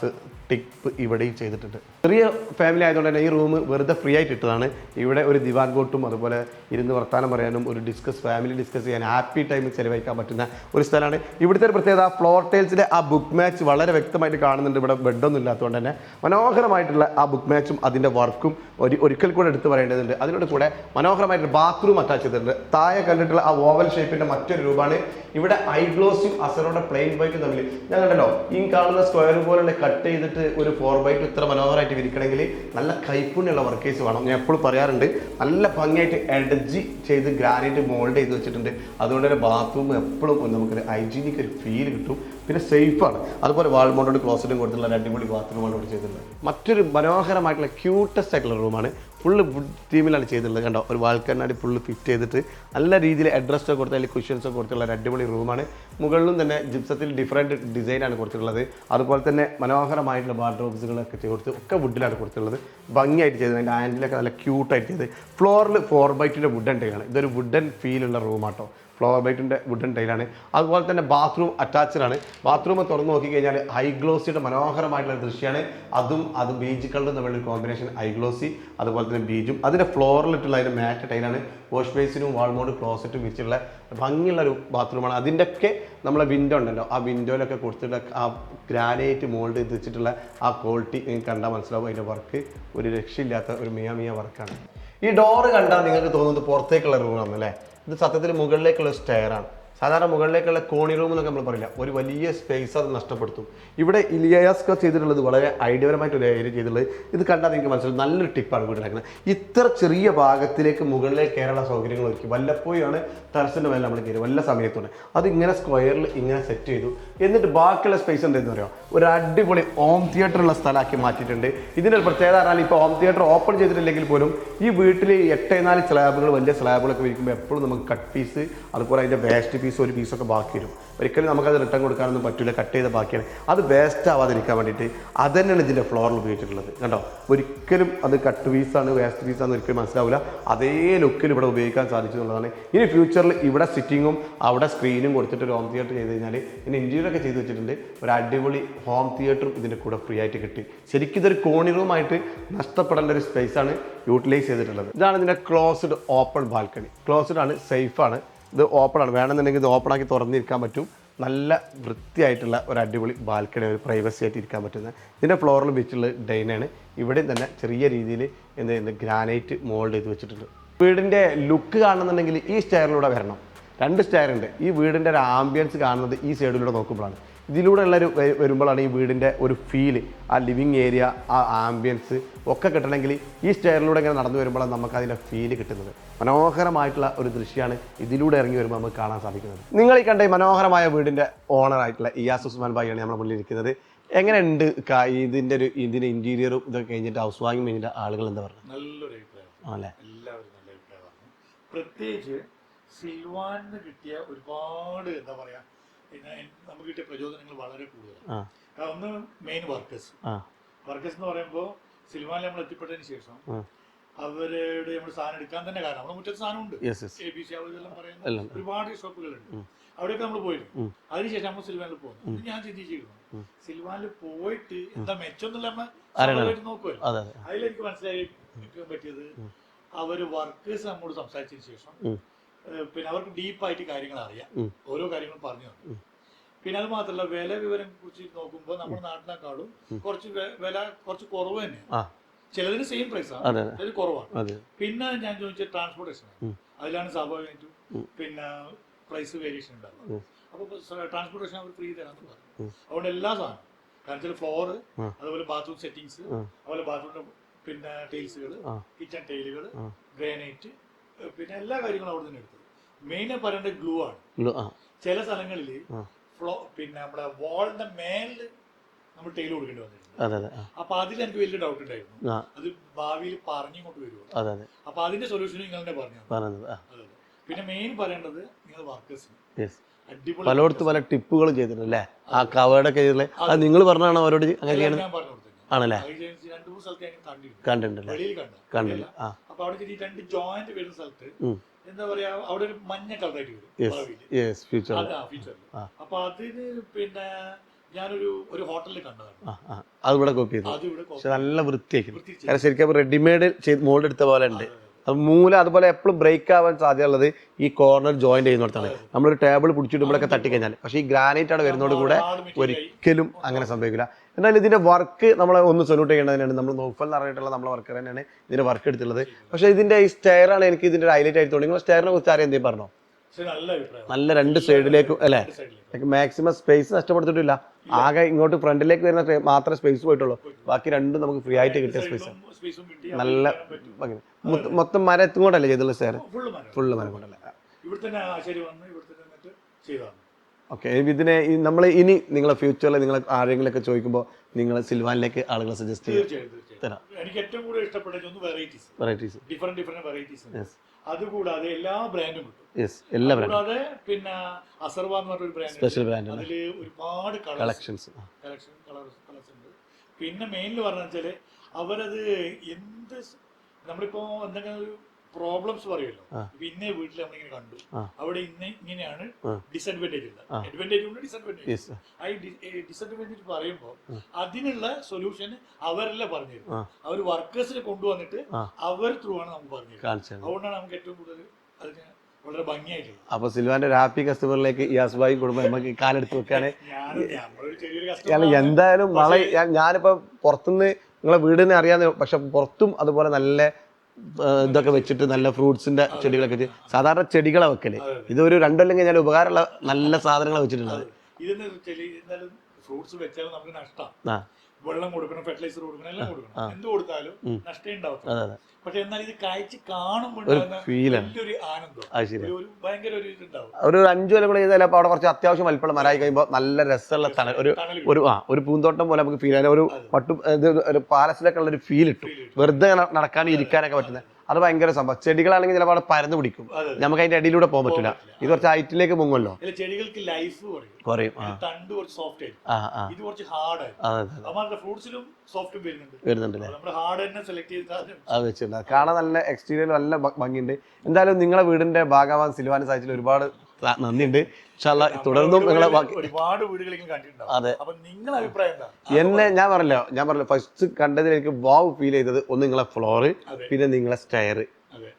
ടിപ്പ് ഇവിടെയും ചെയ്തിട്ടുണ്ട്. ചെറിയ ഫാമിലി ആയതുകൊണ്ട് തന്നെ ഈ റൂം വെറുതെ ഫ്രീ ആയിട്ട് ഇട്ടതാണ്. ഇവിടെ ഒരു ദിവാൻ കോട്ടും അതുപോലെ ഇരുന്ന് വർത്താനം പറയാനും ഒരു ഡിസ്കസ് ഫാമിലി ഡിസ്കസ് ചെയ്യാൻ ഹാപ്പി ടൈം ചെലവഴിക്കാൻ പറ്റുന്ന ഒരു സ്ഥലമാണ്. ഇവിടുത്തെ ഒരു പ്രത്യേകത ഫ്ലോർ ടൈൽസിന്റെ ആ ബുക്ക് മാച്ച് വളരെ വ്യക്തമായിട്ട് കാണുന്നുണ്ട്. ഇവിടെ ബെഡൊന്നും ഇല്ലാത്തതുകൊണ്ട് തന്നെ മനോഹരമായിട്ടുള്ള ആ ബുക്ക് മാച്ചും അതിന്റെ വർക്കും ഒരു ഒരിക്കൽ കൂടെ എടുത്ത് പറയേണ്ടതുണ്ട്. അതിനോട് കൂടെ മനോഹരമായിട്ട് ബാത്റൂം അറ്റാച്ച് ചെയ്തിട്ടുണ്ട്. താഴെ കണ്ടിട്ടുള്ള ആ ഓവൽ ഷേപ്പിന്റെ മറ്റൊരു രൂപമാണ്. ഇവിടെ ഐഗ്ലോസും അസറോടെ പ്ലെയിൻ ബൈക്കും തമ്മിൽ. ഞാൻ കണ്ടല്ലോ ഈ കാണുന്ന സ്ക്വയർ പോലുള്ള കട്ട് ചെയ്തിട്ട് ഒരു ഫോർ ബൈക്ക് ഇത്ര മനോഹരമായിട്ട് വിരിക്കണമെങ്കിൽ നല്ല കൈപ്പുണ്യുള്ള വർക്കേഴ്സ് വേണം. ഞാൻ എപ്പോഴും പറയാറുണ്ട് നല്ല ഭംഗിയായിട്ട് എഡജി ചെയ്ത് ഗ്രാനൈറ്റ് മോൾഡ് ചെയ്ത് വെച്ചിട്ടുണ്ട്. അതുകൊണ്ട് തന്നെ ബാത്റൂം എപ്പോഴും നമുക്കൊരു ഹൈജീനിക് ഒരു ഫീൽ കിട്ടും. പിന്നെ സേഫാണ് അതുപോലെ വാൾ മോണ്ടോട് ക്ലോസറ്റും കൊടുത്തുള്ള അടിപൊളി ബാത്റൂമാണ് ഇവിടെ ചെയ്തിട്ടുള്ളത്. മറ്റൊരു മനോഹരമായിട്ടുള്ള ക്യൂട്ടസ്റ്റ് ആയിട്ടുള്ള റൂമാണ് ഫുള്ള് വുഡ് തീമിലാണ് ചെയ്തിട്ടുള്ളത്. കണ്ടോ? ഒരു വാൾക്കണ്ണാടി ഫുള്ള് ഫിറ്റ് ചെയ്തിട്ട് നല്ല രീതിയിൽ അഡ്രസ്സൊക്കെ കൊടുത്ത് അതിൽ ക്വസ്റ്റ്യൻസൊക്കെ കൊടുത്തുള്ള ഒരു അടിപൊളി റൂമാണ് മുകളിലും തന്നെ ജിപ്സത്തിൽ ഡിഫറെന്റ് ഡിസൈനാണ് കൊടുത്തിട്ടുള്ളത്. അതുപോലെ തന്നെ മനോഹരമായിട്ടുള്ള വാർഡ്രോബ്സുകളൊക്കെ കൊടുത്ത് ഒക്കെ വുഡിലാണ് കൊടുത്തിട്ടുള്ളത്. ഭംഗിയായിട്ട് ചെയ്തത്. അതിന്റെ ആൻഡിലൊക്കെ നല്ല ക്യൂട്ടായിട്ട് ചെയ്ത് ഫ്ലോറിൽ ഫോർ ബൈറ്റിന്റെ വുഡൻ ടൈലാണ് ഇതൊരു വുഡൻ ഫീലുള്ള റൂമാട്ടോ ഫ്ലോർ ബൈറ്റിന്റെ വുഡൻ ടൈലാണ് അതുപോലെ തന്നെ ബാത്റൂം അറ്റാച്ച്ഡ് ആണ്. ബാത്റൂം തുറന്ന് നോക്കിക്കഴിഞ്ഞാൽ ഹൈ ഗ്ലോസിയുടെ മനോഹരമായിട്ടുള്ള ദൃശ്യമാണ് അതും അത് ബീച്ച് കളർ തമ്മിലുള്ള കോമ്പിനേഷൻ ഹൈ ഗ്ലോസി അതുപോലെ തന്നെ ബീജും അതിന്റെ ഫ്ലോറിലിട്ടുള്ള അതിന്റെ മാറ്റ് ടൈലാണ് വാഷ് ബേസിനും വാൾമോഡ് ക്ലോസറ്റും വിരിച്ചുള്ള ഭംഗിയുള്ള ഒരു ബാത്റൂമാണ് അതിന്റെയൊക്കെ നമ്മളെ വിൻഡോ ഉണ്ടല്ലോ. ആ വിൻഡോയിലൊക്കെ കൊടുത്തിട്ടുള്ള ആ ഗ്രാനൈറ്റ് മോൾഡ് വെച്ചിട്ടുള്ള ആ ക്വാളിറ്റി നിങ്ങൾക്ക് കണ്ടാൽ മനസ്സിലാവും. അതിന്റെ വർക്ക് ഒരു രക്ഷയില്ലാത്ത ഒരു മിയ മിയ വർക്കാണ്. ഈ ഡോറ് കണ്ടാൽ നിങ്ങൾക്ക് തോന്നുന്നത് പുറത്തേക്കുള്ള റൂമാണ് അല്ലേ ഇത് സത്യത്തിൽ മുകളിലേക്കുള്ള സ്റ്റെയർ ആണ്. സാധാരണ മുകളിലേക്കുള്ള കോണി റൂം എന്നൊക്കെ നമ്മൾ പറയില്ല. ഒരു വലിയ സ്പേസ് അത് നഷ്ടപ്പെടുത്തും. ഇവിടെ ഇലിയാസ്ക ചെയ്തിട്ടുള്ളത് വളരെ ഐഡിയപരമായിട്ട് ഒരു ഏരിയ ചെയ്തിട്ടുള്ളത്. ഇത് കണ്ടാൽ നിങ്ങൾക്ക് മനസ്സിലാവും. നല്ലൊരു ടിപ്പാണ് വീട്ടിലാക്കുന്നത് ഇത്ര ചെറിയ ഭാഗത്തിലേക്ക് മുകളിലേക്ക് കയറാനുള്ള സൗകര്യങ്ങൾ ഒരുക്കി. വല്ലപ്പോഴാണ് ടെറസിന്റെ മേലെ നമ്മൾ കയറി. വല്ല സമയത്തുണ്ട്. അത് ഇങ്ങനെ സ്ക്വയറിൽ ഇങ്ങനെ സെറ്റ് ചെയ്തു. എന്നിട്ട് ബാക്കിയുള്ള സ്പേസ് എന്തെന്ന് പറയാം ഒരു അടിപൊളി ഹോം തിയേറ്റർ ഉള്ള സ്ഥലമാക്കി മാറ്റിയിട്ടുണ്ട്. ഇതിന്റെ ഒരു പ്രത്യേകത പറഞ്ഞാൽ ഇപ്പോൾ ഹോം തിയേറ്റർ ഓപ്പൺ ചെയ്തിട്ടില്ലെങ്കിൽ പോലും ഈ വീട്ടിൽ എട്ടേ നാല് സ്ലാബുകൾ വലിയ സ്ലാബുകളൊക്കെ വിരിക്കുമ്പോൾ എപ്പോഴും നമുക്ക് കട്ട് പീസ് അതുപോലെ അതിന്റെ വേസ്റ്റ് പീസ് ഒരു പീസൊക്കെ ബാക്കി വരും. ഒരിക്കലും നമുക്കത് റിട്ടേൺ കൊടുക്കാനൊന്നും പറ്റില്ല കട്ട് ചെയ്ത ബാക്കിയാണ്. അത് വേസ്റ്റ് ആവാതിരിക്കാൻ വേണ്ടിയിട്ട് അത് തന്നെയാണ് ഇതിന്റെ ഫ്ലോറിൽ ഉപയോഗിച്ചിട്ടുള്ളത്. കണ്ടോ? ഒരിക്കലും അത് കട്ട് പീസാണ് വേസ്റ്റ് പീസാണെന്ന് ഒരിക്കലും മനസ്സിലാവില്ല അതേ ലുക്കിൽ ഇവിടെ ഉപയോഗിക്കാൻ സാധിച്ചു എന്നുള്ളതാണ്. ഇനി ഫ്യൂച്ചറിൽ ഇവിടെ സിറ്റിങ്ങും അവിടെ സ്ക്രീനും കൊടുത്തിട്ട് ഒരു ഹോം തിയേറ്റർ ചെയ്ത് കഴിഞ്ഞാൽ ഇനി ഇന്റീരിയറൊക്കെ ചെയ്ത് വെച്ചിട്ടുണ്ട്. ഒരു അടിപൊളി ഹോം തിയേറ്ററും ഇതിന്റെ കൂടെ ഫ്രീ ആയിട്ട് കിട്ടി. ശരിക്കും ഇതൊരു കോണി റൂമായിട്ട് നഷ്ടപ്പെടേണ്ട ഒരു സ്പേസാണ് യൂട്ടിലൈസ് ചെയ്തിട്ടുള്ളത്. ഇതാണ് ഇതിന്റെ ക്ലോസ്ഡ് ഓപ്പൺ ബാൽക്കണി ക്ലോസ്ഡ് ആണ് സേഫാണ് ഇത് ഓപ്പൺ ആണ് വേണമെന്നുണ്ടെങ്കിൽ ഇത് ഓപ്പൺ ആക്കി തുറന്നിരിക്കാൻ പറ്റും. നല്ല വൃത്തിയായിട്ടുള്ള ഒരു അടിപൊളി ബാൽക്കണി ഒരു പ്രൈവസി ആയിട്ട് ഇരിക്കാൻ പറ്റുന്ന. ഇതിന്റെ ഫ്ലോറിൽ വെച്ചുള്ള ഡൈനാണ് ഇവിടെയും തന്നെ ചെറിയ രീതിയിൽ എന്ത് ചെയ്യുന്നത് ഗ്രാനൈറ്റ് മോൾഡ് ചെയ്ത് വെച്ചിട്ടുണ്ട്. വീടിന്റെ ലുക്ക് കാണുന്നുണ്ടെങ്കിൽ ഈ സ്റ്റെയറിലൂടെ വരണം. രണ്ട് സ്റ്റെയർ ഉണ്ട്. ഈ വീടിന്റെ ഒരു ആംബിയൻസ് കാണുന്നത് ഈ സൈഡിലൂടെ നോക്കുമ്പോഴാണ്. ഇതിലൂടെ ഉള്ള ഒരു വരുമ്പോഴാണ് ഈ വീടിന്റെ ഒരു ഫീൽ ആ ലിവിങ് ഏരിയ ആ ആംബിയൻസ് ഒക്കെ കിട്ടണമെങ്കിൽ ഈ സ്റ്റെയറിലൂടെ ഇങ്ങനെ നടന്നു വരുമ്പോഴാണ് നമുക്ക് അതിന്റെ ഫീൽ കിട്ടുന്നത്. മനോഹരമായിട്ടുള്ള ഒരു ദൃശ്യമാണ് ഇതിലൂടെ ഇറങ്ങി വരുമ്പോൾ നമുക്ക് കാണാൻ സാധിക്കുന്നത്. നിങ്ങൾ ഈ കണ്ട ഈ മനോഹരമായ വീടിന്റെ ഓണർ ആയിട്ടുള്ള ഇയാസ് ഉസ്മാൻ ഭായിയാണ് നമ്മുടെ മുന്നിൽ ഇരിക്കുന്നത്. എങ്ങനെയുണ്ട് ഇതിന്റെ ഒരു ഇതിന്റെ ഇന്റീരിയറും ഇതൊക്കെ കഴിഞ്ഞിട്ട് ഹൗസ് വാങ്ങിങ് കഴിഞ്ഞിട്ട് ആളുകൾ എന്താ പറയുക നല്ലൊരു അഭിപ്രായം. ആണല്ലേ? എല്ലാവരും നല്ല അഭിപ്രായമാണ്. പ്രത്യേകിച്ച് സിൽവാനിന് കിട്ടിയ ഒരുപാട് എന്താ പറയാ പിന്നെ നമുക്ക് കിട്ടിയ പ്രചോദനങ്ങൾ വളരെ കൂടുതലാണ്. ഒന്ന് മെയിൻ വർക്കേഴ്സ് വർക്കേഴ്സ് എന്ന് പറയുമ്പോൾ സിനിമയിൽ നമ്മൾ എത്തിപ്പെട്ടതിന് ശേഷം അവരുടെ നമ്മൾ സാധനം എടുക്കാൻ തന്നെ കാരണം നമ്മുടെ മുറ്റത്ത് സാധനമുണ്ട്. എ ബി സി അവരെല്ലാം പറയുന്ന ഒരുപാട് ഷോപ്പുകളുണ്ട്. അവിടെയൊക്കെ നമ്മൾ പോയിരുന്നു അതിനുശേഷം നമ്മൾ സിൽവാനിൽ പോകുന്നു ഞാൻ ചിന്തിച്ചിരുന്നു സിൽവാനിൽ പോയിട്ട് എന്താ മെച്ചം എന്നുള്ള നമ്മൾ നോക്കുമല്ലോ അതെ അതെ. അതിലെനിക്ക് മനസ്സിലായി പറ്റിയത് അവർ വർക്കേഴ്സ് നമ്മോട് സംസാരിച്ചതിന് ശേഷം പിന്നെ അവർക്ക് ഡീപ്പായിട്ട് കാര്യങ്ങൾ അറിയാം ഓരോ കാര്യങ്ങളും പറഞ്ഞു തന്നു. പിന്നെ അത് മാത്രമല്ല വില വിവരം കുറിച്ച് നോക്കുമ്പോൾ നമ്മുടെ നാട്ടിനെക്കാളും കുറച്ച് വില കുറച്ച് കുറവ് തന്നെയാണ് ചിലതിന് സെയിം പ്രൈസ് ആണ് ചിലത് കുറവാണ്. പിന്നെ ഞാൻ ചോദിച്ച ട്രാൻസ്പോർട്ടേഷൻ. അതിലാണ് സ്വാഭാവികമായിട്ടും പിന്നെ പ്രൈസ് വേരിയേഷൻ ഉണ്ടാകുന്നത് അപ്പൊ ട്രാൻസ്പോർട്ടേഷൻ അവർ ഫ്രീ തരാന്ന് പറഞ്ഞു. അതുകൊണ്ട് എല്ലാ സാധനം കാരണം വെച്ചാൽ ഫ്ലോറ് അതുപോലെ ബാത്റൂം സെറ്റിങ്സ്. അതുപോലെ ബാത്റൂമിന്റെ പിന്നെ ടൈൽസുകൾ. കിച്ചൺ ടൈലുകൾ. ഗ്രാനൈറ്റ് പിന്നെ എല്ലാ കാര്യങ്ങളും അവിടെ തന്നെ എടുത്തു. മെയിൻ പറയേണ്ടത് ഗ്ലൂ ആണ്. ചില സ്ഥലങ്ങളിൽ ഫ്ലോ പിന്നെ നമ്മുടെ വാളിന്റെ മേലിൽ നമ്മൾ ടൈൽ കൊടുക്കേണ്ടി വന്നിട്ടുണ്ട്. അപ്പൊ അതിൽ എനിക്ക് വലിയ ഡൗട്ട് ഉണ്ടായിരുന്നു. അത് ഭാവിയിൽ പറഞ്ഞു പറഞ്ഞിങ്ങോട്ട് വരുമോ? അപ്പൊ അതിന്റെ സൊല്യൂഷൻ നിങ്ങൾ തന്നെ പറഞ്ഞു. പിന്നെ മെയിൻ പറയേണ്ടത് നിങ്ങൾ വർക്കേഴ്സ് യെസ് അടിപൊളി പലയിടത്ത് പല ടിപ്പുകളും ചെയ്തിട്ടുണ്ട് അല്ലേ ആ കവേർഡൊക്കെ ചെയ്തിട്ടുള്ളത് അത് നിങ്ങൾ പറഞ്ഞാണോ അവരോട്? അങ്ങനെ ഞാൻ പറഞ്ഞു കൊടുത്തു ആണല്ലേ? കണ്ടിട്ടുണ്ട്. കണ്ടില്ല ആ. അപ്പൊ അവിടെ ഈ രണ്ട് ജോയിന്റ് വരുന്ന സ്ഥലത്ത് എന്താ പറയാ അവിടെ ഒരു മഞ്ഞ കളറായിട്ട് വരും അതാ ഫീച്ചറിൽ അപ്പൊ അതിന് പിന്നെ ഞാനൊരു ഒരു ഹോട്ടലിൽ കണ്ടതാണ്. കോപ്പി ചെയ്തു. പക്ഷെ നല്ല വൃത്തിയാക്കി. കാരണം ശരിക്കും റെഡിമെയ്ഡ് ചെയ്ത് മോൾഡ് എടുത്ത പോലെ ഉണ്ട് അത്. മൂല അതുപോലെ എപ്പോഴും ബ്രേക്ക് ആവാൻ സാധ്യതയുള്ളത് ഈ കോർണർ ജോയിന്റ് ചെയ്യുന്നിടത്താണ്. നമ്മളൊരു ടേബിൾ പിടിച്ചിട്ട് നമ്മളൊക്കെ തട്ടിക്കഴിഞ്ഞാൽ പക്ഷേ ഈ ഗ്രാനൈറ്റ് ആണ് വരുന്നതോട് കൂടെ ഒരിക്കലും അങ്ങനെ സംഭവിക്കില്ല. എന്നാലും ഇതിന്റെ വർക്ക് നമ്മൾ ഒന്ന് സൊല്യൂട്ട് ചെയ്യേണ്ടത് തന്നെയാണ്. നമ്മൾ നോഫൽ എന്ന് പറഞ്ഞിട്ടുള്ള നമ്മളെ വർക്കർ തന്നെയാണ് ഇതിന്റെ വർക്ക് എടുത്തുള്ളത് പക്ഷേ ഇതിന്റെ ഈ സ്റ്റെയർ ആണ് എനിക്ക് ഇതിന്റെ ഹൈലൈറ്റ് ആയി തോന്നി നിങ്ങൾ സ്റ്റെയറിനെ കുറിച്ച് ആരെയും എന്തെങ്കിലും പറഞ്ഞോ? നല്ല രണ്ട് സൈഡിലേക്കും അല്ലേ? മാക്സിമം സ്പേസ് നഷ്ടപ്പെടുത്തിയിട്ടില്ല. ആകെ ഇങ്ങോട്ട് ഫ്രണ്ടിലേക്ക് വരുന്ന മാത്രമേ സ്പേസ് പോയിട്ടുള്ളൂ. ബാക്കി രണ്ടും നമുക്ക് ഫ്രീ ആയിട്ട് കിട്ടിയ സ്പേസ് നല്ല. മൊത്ത- മരത്തും കൊണ്ടല്ലേ ചെയ്തുള്ള സ്റ്റെയർ ഫുള്ള് മരം. ഫുള്ള് മരം കൊണ്ടല്ലേ. ഓക്കെ ഇതിനെ നമ്മൾ ഇനി നിങ്ങളെ ഫ്യൂച്ചറിൽ നിങ്ങൾ ആരെങ്കിലുമൊക്കെ ചോദിക്കുമ്പോൾ നിങ്ങൾ സിൽവാനിലേക്ക് ആളുകളെ സജസ്റ്റ് ചെയ്യും. തരാം. എനിക്ക് ഏറ്റവും കൂടുതൽ ഇഷ്ടപ്പെട്ടത് varieties varieties different different varieties അതുകൂടാതെ എല്ലാ ബ്രാൻഡും യെസ് എല്ലാ ബ്രാൻഡും പിന്നെ അസർവ എന്ന് പറഞ്ഞൊരു ബ്രാൻഡ് സ്പെഷ്യൽ ബ്രാൻഡ് അതിൽ ഒരുപാട് കളക്ഷൻസ് കളക്ഷൻ കളേഴ്സ് ഉണ്ട്. പിന്നെ മെയിനിൽ പറഞ്ഞു വെച്ചാൽ അവരത് എന്ത് നമ്മളിപ്പോ എന്തെങ്കിലും ഒരു പ്രോബ്ലംസ് പറയുമല്ലോ പിന്നെ വീട്ടിൽ നമ്മളിങ്ങനെ കണ്ടു. അവിടെ ഇന്ന് ഇങ്ങനെയാണ്. ഡിസഡ്വാന്റേജ് ഉള്ളത്. അഡ്വാന്റേജ് ഉണ്ട് ഡിസഡ്വാന്റേജ് ഐ ആ ഡിസഡ്വാന്റേജ് പറയുമ്പോൾ അതിനുള്ള സൊല്യൂഷൻ അവരല്ല പറഞ്ഞത് അവർ വർക്കേഴ്സിനെ കൊണ്ടുവന്നിട്ട് അവർ ത്രൂ ആണ് നമുക്ക് പറഞ്ഞത് അതുകൊണ്ടാണ് നമുക്ക് ഏറ്റവും കൂടുതൽ അതിന് വളരെ ഭംഗിയായിട്ടുള്ളത്. അപ്പോൾ സിൽവാന്റെ ഒരു ഹാപ്പി കസ്റ്റമറിലേക്ക് യാസ് അസുബായി കുടുംബം നമുക്ക് കാലെടുത്ത് വെക്കുകയാണ് അല്ല എന്തായാലും ഞാൻ- ഞാനിപ്പോ പുറത്തുനിന്ന് നിങ്ങളെ വീടിനെ അറിയാന്ന് പക്ഷെ പുറത്തും അതുപോലെ നല്ല ഇതൊക്കെ വെച്ചിട്ട് നല്ല ഫ്രൂട്ട്സിന്റെ ചെടികളൊക്കെ വെച്ച് സാധാരണ ചെടികളെ വെക്കൽ. ഇതൊരു രണ്ടല്ലെങ്കിൽ കഴിഞ്ഞാൽ ഉപകാരമുള്ള നല്ല സാധനങ്ങളെ വെച്ചിട്ടുള്ളത്. വെള്ളം കൊടുക്കണം ഫെർട്ടിലൈസർ കൊടുക്കണം എല്ലാം കൊടുക്കണം. എന്ത് കൊടുത്താലും നഷ്ടം ഉണ്ടാവും പക്ഷെ എന്നാൽ ഇത് കായ്ച്ച് കാണുമ്പോൾ വലിയൊരു ആനന്ദം. ഒരു ഭയങ്കര ഒരു ഇതുണ്ടാവും. ഒരു അഞ്ചു കൊല്ലം കൂടെ ചെയ്താൽ അവിടെ കുറച്ച് അത്യാവശ്യം വലിപ്പം മരമായി കഴിയുമ്പോൾ നല്ല രസമുള്ള തണൽ ഒരു ഒരു ആ ഒരു പൂന്തോട്ടം പോലെ നമുക്ക് ഫീൽ ആയാലും ഒരു പട്ടു ഒരു പാലസിലൊക്കെ ഉള്ള ഒരു ഫീൽ കിട്ടും. വെറുതെ നട- നടക്കാനും ഇരിക്കാനൊക്കെ പറ്റുന്നത് അത് ഭയങ്കര സംഭവം. ചെടികളാണെങ്കിൽ ചിലപ്പോൾ അവിടെ പരന്ന് പിടിക്കും. നമുക്ക് അതിന്റെ അടിയിലൂടെ പോകാൻ പറ്റില്ല. ഇത് കുറച്ച് ഹൈറ്റിലേക്ക് ഇതിലെ ചെടികൾക്ക് ലൈഫ് കുറയും. തണ്ട് കുറച്ച് സോഫ്റ്റ് ആയിരിക്കും. ഇത് കുറച്ച് ഹാർഡ് ഫ്രൂട്ട്സിലും സോഫ്റ്റ് വരുന്നുണ്ട്. വരുന്നുണ്ടല്ലേ നമ്മൾ ഹാർഡ് തന്നെ സെലക്ട് ചെയ്താൽ അത് വെച്ചിട്ടുണ്ട്. കാണാൻ നല്ല എക്സ്റ്റീരിയർ നല്ല ഭംഗിയുണ്ട്. എന്തായാലും നിങ്ങളെ വീടിന്റെ ഭാഗമാൻ സിൽവാന സാഹിച്ചിൽ ഒരുപാട് നന്ദിയുണ്ട്. തുടർന്നും നിങ്ങളെ ഒരുപാട് അതെ. നിങ്ങളുടെ അഭിപ്രായം എന്നെ ഞാൻ പറഞ്ഞല്ലോ ഞാൻ പറഞ്ഞു ഫസ്റ്റ് കണ്ടതിൽ എനിക്ക് വാവ് ഫീൽ ചെയ്തത് ഒന്ന് നിങ്ങളെ ഫ്ലോറ് പിന്നെ നിങ്ങളെ സ്റ്റയർ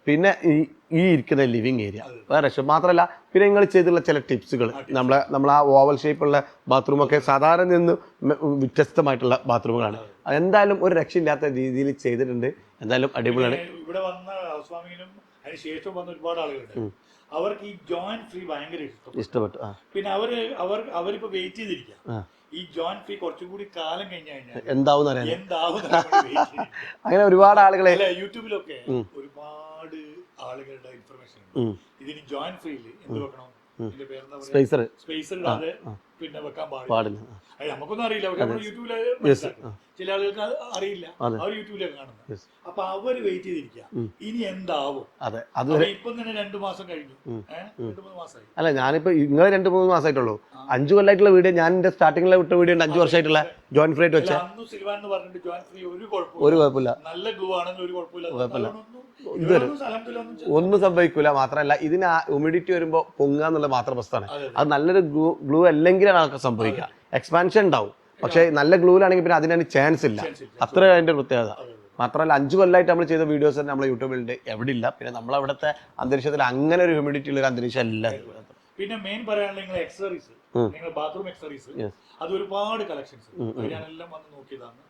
പിന്നെ ഈ ഈ ഇരിക്കുന്ന ലിവിങ് ഏരിയ വേറെ രക്ഷ മാത്രമല്ല പിന്നെ നിങ്ങൾ ചെയ്തിട്ടുള്ള ചില ടിപ്സുകൾ നമ്മളെ നമ്മൾ ആ ഓവൽ ഷേപ്പുള്ള ബാത്റൂമൊക്കെ സാധാരണ നിന്ന് വ്യത്യസ്തമായിട്ടുള്ള ബാത്റൂമുകളാണ് എന്തായാലും ഒരു രക്ഷയില്ലാത്ത രീതിയിൽ ചെയ്തിട്ടുണ്ട്. എന്തായാലും അടിപൊളിയാണ്. ഇവിടെ വന്ന ഹൗസ് വാമിങ്ങിനും അതിന് ശേഷം വന്ന ഒരുപാട് ആളുകളുണ്ട്. അവർക്ക് ഈ ജോയിന്റ് ഫ്രീ ഭയങ്കര ഇഷ്ടം ഇഷ്ടപ്പെട്ടു പിന്നെ അവർ അവർ അവരിപ്പോ വെയിറ്റ് ചെയ്തിരിക്കാം. ഈ ജോയിന്റ് ഫ്രീ കുറച്ചും കൂടി കാലം കഴിഞ്ഞു കഴിഞ്ഞാൽ എന്താവും എന്താവും. അങ്ങനെ ഒരുപാട് ആളുകളെ യൂട്യൂബിലൊക്കെ ഒരുപാട് ആളുകളുടെ ഇൻഫർമേഷൻ ഉണ്ട്. ഇതിന് ജോയിന്റ് ഫ്രീയിൽ എന്ത് വെക്കണം? സ്പേസർ സ്പേസർ ഇടാതെ പിന്നെ വെക്കാൻ പാടില്ല. അത് നമുക്കൊന്നും അറിയില്ല. നമ്മൾ യൂട്യൂബിൽ ചില ആളുകൾക്ക് അറിയില്ല. അവർ യൂട്യൂബിലൊക്കെ കാണുന്നത്. അപ്പൊ അവർ വെയിറ്റ് ചെയ്തിരിക്കുക. ഇനി എന്താവും? അതെ. അത് ഇപ്പം തന്നെ രണ്ടു മാസം കഴിഞ്ഞു. ഏഹ് രണ്ടു മൂന്ന് മാസമായി. അല്ല ഞാനിപ്പോ നിങ്ങൾ രണ്ടു മൂന്ന് മാസമായിട്ടുള്ളൂ അഞ്ചു കൊല്ലായിട്ടുള്ള വീഡിയോ ഞാൻ എന്റെ സ്റ്റാർട്ടിങ്ങിലെ വിട്ട വീഡിയോ ഉണ്ട്. അഞ്ചു വർഷമായിട്ടുള്ള ജോയിൻ ഫ്രീ വെച്ച. അന്ന് സിൽവാൻ എന്ന് പറഞ്ഞിട്ട് ജോയിൻ ഫ്രീ ഒരു കുഴപ്പമില്ല. ഒരു കുഴപ്പമില്ല. നല്ല ഗ്ലൂ ആണെങ്കിൽ ഒരു കുഴപ്പമില്ല. ഒന്നും സംഭവിക്കൂല. മാത്രമല്ല ഇതിന് ഹ്യൂമിഡിറ്റി വരുമ്പോൾ പൊങ്ങാന്നുള്ള മാത്രം പ്രശ്നമാണ്. അത് നല്ലൊരു ഗ്ലൂ ഗ്ലൂ അല്ലെങ്കിലാണ് അതൊക്കെ സംഭവിക്കുക. എക്സ്പാൻഷൻ ഉണ്ടാവും. പക്ഷേ നല്ല ഗ്ലൂലാണെങ്കിൽ പിന്നെ അതിനൊരു ചാൻസ് ഇല്ല. അത്ര അതിന്റെ പ്രത്യേകത. മാത്രമല്ല അഞ്ചു കൊല്ലമായിട്ട് നമ്മൾ ചെയ്ത വീഡിയോസ് തന്നെ നമ്മൾ യൂട്യൂബിൽ യൂട്യൂബിലുണ്ട് എവിടെ ഇല്ല. പിന്നെ നമ്മൾ നമ്മളവിടുത്തെ അന്തരീക്ഷത്തിൽ അങ്ങനെ ഒരു ഹ്യൂമിഡിറ്റി ഉള്ള ഒരു അന്തരീക്ഷം അല്ല. പിന്നെ മെയിൻ പറയാനുള്ള നിങ്ങൾ എക്സറീസ് നിങ്ങൾ ബാത്റൂം എക്സറീസ്. അത് ഒരുപാട് കളക്ഷൻസ് ഞാനെല്ലാം വന്ന് നോക്കിയതാണ്.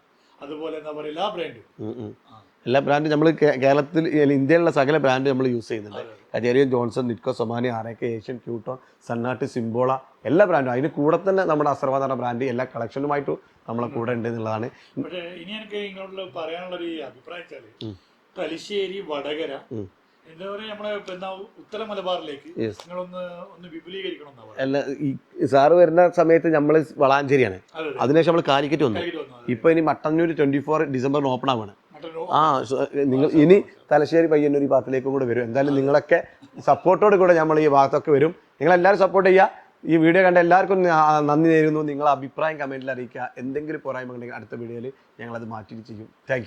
അതുപോലെ എന്താ പറയുക എല്ലാ ബ്രാൻഡും. എല്ലാ ബ്രാൻഡും നമ്മൾ കേരളത്തിൽ ഇന്ത്യയിലുള്ള സകല ബ്രാൻഡ് നമ്മൾ യൂസ് ചെയ്യുന്നുണ്ട്. കജേരിയൻ ജോൺസൺ നിറ്റ്കോ സൊമാനി ആരൊക്കെ ഏഷ്യൻ ക്യൂട്ടോൺ സണ്ണാട്ട് സിംബോള എല്ലാ ബ്രാൻഡും. അതിന് കൂടെ തന്നെ നമ്മുടെ അസർവ എന്ന് പറഞ്ഞ ബ്രാൻഡ് എല്ലാ കളക്ഷനുമായിട്ട് നമ്മളെ കൂടെ ഉണ്ട് എന്നുള്ളതാണ്. പക്ഷേ ഇനി എനിക്ക് ഇങ്ങോട്ട് പറയാനുള്ള ഒരു അഭിപ്രായം തലശ്ശേരി വടകര എന്താ പറയാ നമ്മളെ പിന്നെ ഉത്തര മലബാറിലേക്ക് നിങ്ങൾ നിങ്ങളൊന്ന് ഒന്ന് വിപുലീകരിക്കണം എല്ലാ ഈ സാറ് വരുന്ന സമയത്ത് നമ്മൾ വളാഞ്ചേരിയാണ്. അതെ അതിനുശേഷം നമ്മൾ കാലിക്കറ്റ് വന്നു. ഇപ്പൊ ഇനി മട്ടന്നൂർ ട്വന്റി ഫോർ ഡിസംബറിന് ഓപ്പൺ ആവാണ്. ആ നിങ്ങൾ ഇനി തലശ്ശേരി പയ്യന്നൂർ ഈ ഭാഗത്തിലേക്കും കൂടെ വരും. എന്തായാലും നിങ്ങളൊക്കെ സപ്പോർട്ടോട് കൂടെ നമ്മൾ ഈ ഭാഗത്തൊക്കെ വരും. നിങ്ങൾ എല്ലാവരും സപ്പോർട്ട് ചെയ്യുക ഈ വീഡിയോ കണ്ട എല്ലാവർക്കും നന്ദി നേരുന്നു. നിങ്ങളെ അഭിപ്രായം കമന്റിൽ അറിയിക്കുക. എന്തെങ്കിലും പോരായ്മ ഉണ്ടെങ്കിൽ അടുത്ത വീഡിയോയിൽ ഞങ്ങളത് മാറ്റി ചെയ്യും. താങ്ക്